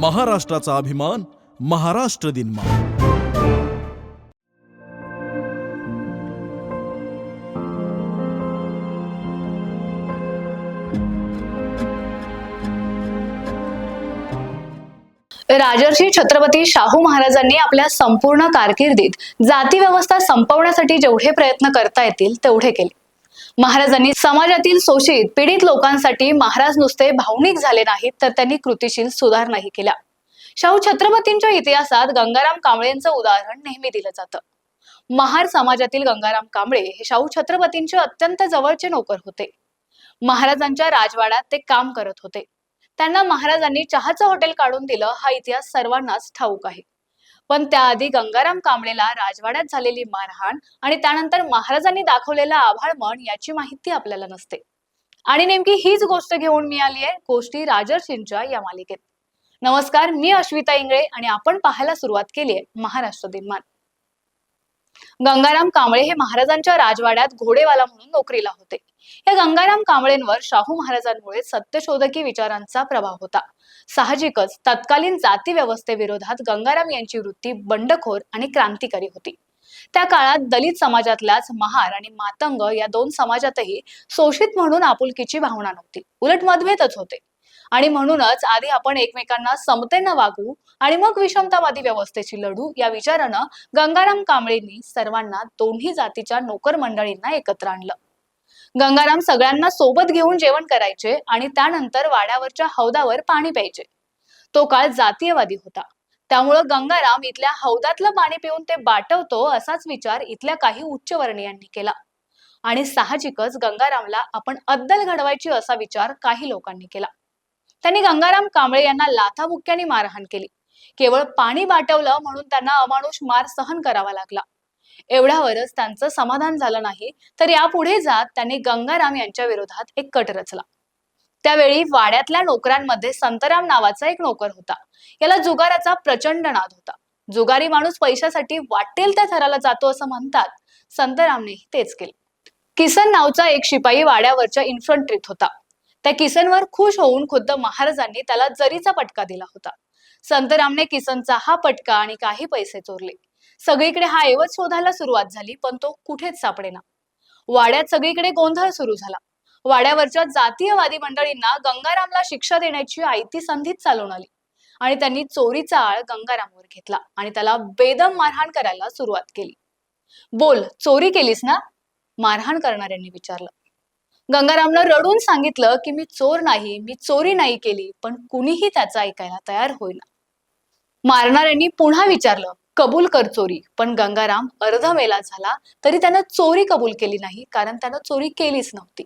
महाराष्ट्राचा अभिमान महाराष्ट्र दिनमा राजर्षी छत्रपती शाहू महाराजांनी आपल्या संपूर्ण कारकिर्दीत जाती व्यवस्था संपवण्यासाठी जेवढे प्रयत्न करता येतील तेवढे केले. महाराजांनी समाजातील शोषित पीडित लोकांसाठी महाराज नुसते भावनिक झाले नाहीत तर त्यांनी कृतिशील सुधारणाही केल्या. शाहू छत्रपतींच्या इतिहासात गंगाराम कांबळेंचं उदाहरण नेहमी दिलं जातं. महार समाजातील गंगाराम कांबळे हे शाहू छत्रपतींचे अत्यंत जवळचे नोकर होते. महाराजांच्या राजवाड्यात ते काम करत होते. त्यांना महाराजांनी चहाचं हॉटेल काढून दिलं हा इतिहास सर्वांनाच ठाऊक आहे. पण त्याआधी गंगाराम कांबळेला राजवाड्यात झालेली मारहाण आणि त्यानंतर महाराजांनी दाखवलेला आभाळमन याची माहिती आपल्याला नसते. आणि नेमकी हीच गोष्ट घेऊन मी आली आहे गोष्टी राजर्षींच्या या मालिकेत. नमस्कार मी अश्विता इंगळे आणि आपण पाहायला सुरुवात केली आहे महाराष्ट्र दिनमान गंगाराम कांबळे हे महाराजांच्या राजवाड्यात घोडेवाला म्हणून नोकरीला होते. या गंगाराम कांबळेंवर शाहू महाराजांमुळे सत्यशोधकी विचारांचा प्रभाव होता. साहजिकच तत्कालीन जाती व्यवस्थेविरोधात गंगाराम यांची वृत्ती बंडखोर आणि क्रांतिकारी होती. त्या काळात दलित समाजातल्याच महार आणि मातंग या दोन समाजातही शोषित म्हणून आपुलकीची भावना नव्हती. उलट मतभेदच होते. आणि म्हणूनच आधी आपण एकमेकांना समतेनं वागू आणि मग विषमतावादी व्यवस्थेची लढू या विचारानं गंगाराम कांबळेंनी सर्वांना दोन्ही जातीच्या नोकर मंडळींना एकत्र आणलं. गंगाराम सगळ्यांना सोबत घेऊन जेवण करायचे आणि त्यानंतर वाड्यावरच्या हौदावर पाणी प्यायचे. तो काळ जातीयवादी होता. त्यामुळं गंगाराम इथल्या हौदातलं पाणी पिऊन ते बाटवतो असाच विचार इथल्या काही उच्चवर्णीयांनी केला. आणि साहजिकच गंगारामला आपण अद्दल घडवायची असा विचार काही लोकांनी केला. त्यांनी गंगाराम कांबळे यांना लाथाबुक्याने मारहाण केली. केवळ पाणी बाटवलं म्हणून त्यांना अमानुष मार सहन करावा लागला. एवढ्यावरच त्यांचं समाधान झालं नाही तर यापुढे जात त्यांनी गंगाराम यांच्या विरोधात एक कट रचला. त्यावेळी वाड्यातल्या नोकरांमध्ये संतराम नावाचा एक नोकर होता. याला जुगाराचा प्रचंड नाद होता. जुगारी माणूस पैशासाठी वाटेल त्या थराला जातो असं म्हणतात संतरामनेही तेच केले. किसन नावचा एक शिपाई वाड्यावरच्या इन्फंट्रीत होता. त्या किसनवर खुश होऊन खुद्द महाराजांनी त्याला जरीचा पटका दिला होता. संतरामने किसनचा हा पटका आणि काही पैसे चोरले. सगळीकडे हा ऐवज शोधायला सुरुवात झाली पण तो कुठेच सापडेना. वाड्यात सगळीकडे गोंधळ सुरू झाला. वाड्यावरच्या जातीयवादी मंडळींना गंगारामला शिक्षा देण्याची आयती संधीच चालवून आली. आणि त्यांनी चोरीचा आळ गंगारामवर घेतला आणि त्याला बेदम मारहाण करायला सुरुवात केली. बोल चोरी केलीस ना? मारहाण करणाऱ्यांनी विचारलं. गंगारामनं रडून सांगितलं की मी चोर नाही मी चोरी नाही केली पण कुणीही त्याचं ऐकायला तयार होईना. मारणाऱ्यांनी पुन्हा विचारलं कबूल कर चोरी. पण गंगाराम अर्धवेला झाला तरी त्यानं चोरी कबूल केली नाही कारण त्यानं चोरी केलीच नव्हती.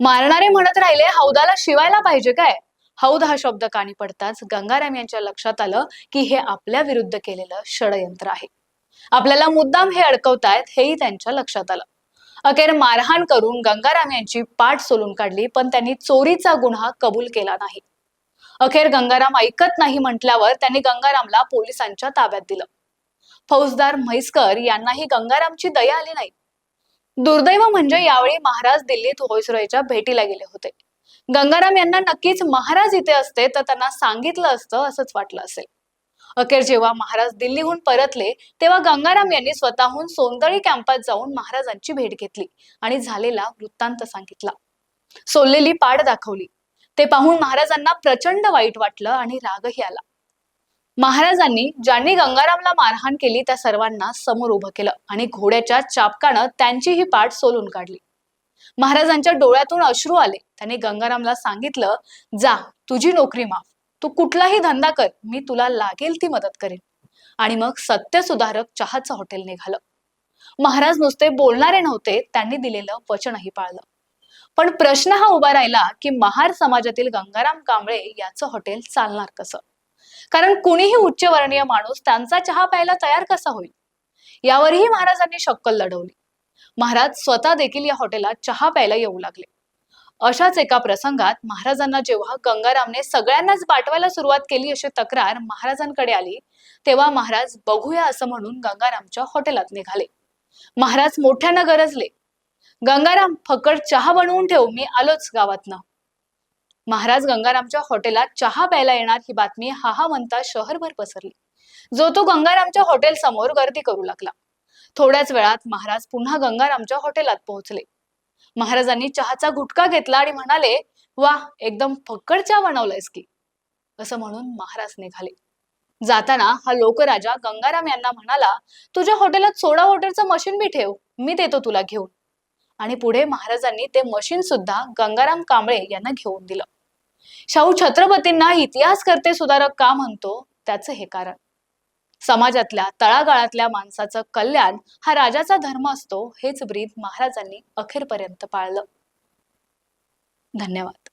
मारणारे म्हणत राहिले हौदाला शिवायला पाहिजे काय? हौद हा शब्द कानी पडताच गंगाराम यांच्या लक्षात आलं की हे आपल्या विरुद्ध केलेलं षडयंत्र आहे. आपल्याला मुद्दाम हे अडकवतायत हेही त्यांच्या लक्षात आलं. अखेर मारहाण करून गंगाराम यांची पाठ सोलून काढली पण त्यांनी चोरीचा गुन्हा कबूल केला नाही. अखेर गंगाराम ऐकत नाही म्हटल्यावर त्यांनी गंगारामला पोलिसांच्या ताब्यात दिलं. फौजदार म्हैसकर यांनाही गंगारामची दया आली नाही. दुर्दैव म्हणजे यावेळी महाराज दिल्लीत व्हॉइसरॉयच्या भेटीला गेले होते. गंगाराम यांना नक्कीच महाराज इथे असते तर त्यांना सांगितलं असतं असंच वाटलं असेल. अखेर जेव्हा महाराज दिल्लीहून परतले तेव्हा गंगाराम यांनी स्वतःहून सोनतळी कॅम्पात जाऊन महाराजांची भेट घेतली आणि झालेला वृत्तांत सांगितला. सोललेली पाड दाखवली. ते पाहून महाराजांना प्रचंड वाईट वाटलं आणि रागही आला. महाराजांनी ज्यांनी गंगारामला मारहाण केली त्या सर्वांना समोर उभं केलं आणि घोड्याच्या चापकानं त्यांची ही पाठ सोलून काढली. महाराजांच्या डोळ्यातून अश्रू आले. त्यांनी गंगारामला सांगितलं जा तुझी नोकरी माफ. तू कुठलाही धंदा कर मी तुला लागेल ती मदत करेन. आणि मग सत्य सुधारक चहाचं हॉटेल निघालं. महाराज नुसते बोलणारे नव्हते त्यांनी दिलेलं वचनही पाळलं. पण प्रश्न हा उभा राहिला की महार समाजातील गंगाराम कांबळे याचं हॉटेल चालणार कसं? कारण कुणीही उच्चवर्णीय माणूस त्यांचा चहा प्यायला तयार कसा होईल? यावरही महाराजांनी शक्कल लढवली. महाराज स्वतः देखील या हॉटेलात चहा प्यायला येऊ लागले. अशाच एका प्रसंगात महाराजांना जेव्हा गंगारामने सगळ्यांनाच पाठवायला सुरुवात केली अशी तक्रार महाराजांकडे आली तेव्हा महाराज बघूया असं म्हणून गंगारामच्या हॉटेलात निघाले. महाराज मोठ्यानं गरजले. गंगाराम फकट चहा बनवून ठेव मी आलोच गावातनं. महाराज गंगारामच्या हॉटेलात चहा प्यायला येणार ही बातमी हा हा म्हणता शहरभर पसरली. जो तो गंगारामच्या हॉटेल समोर गर्दी करू लागला. थोड्याच वेळात महाराज पुन्हा गंगारामच्या हॉटेलात पोहोचले. महाराजांनी चहाचा गुटखा घेतला आणि म्हणाले वा एकदम फक्कड चहा बनवलायस की. असं म्हणून महाराज निघाले. जाताना हा लोकराजा गंगाराम यांना म्हणाला तुझ्या हॉटेलात सोडा वॉटरचं मशीन बी ठेव मी देतो तुला घेऊन. आणि पुढे महाराजांनी ते मशीन सुद्धा गंगाराम कांबळे यांना घेऊन दिलं. शाहू छत्रपतींना इतिहासकर्ते सुधारक का म्हणतो? त्याचं हे कारण. समाजातल्या तळागाळातल्या माणसाचं कल्याण हा राजाचा धर्म असतो हेच ब्रीद महाराजांनी अखेरपर्यंत पाळलं. धन्यवाद.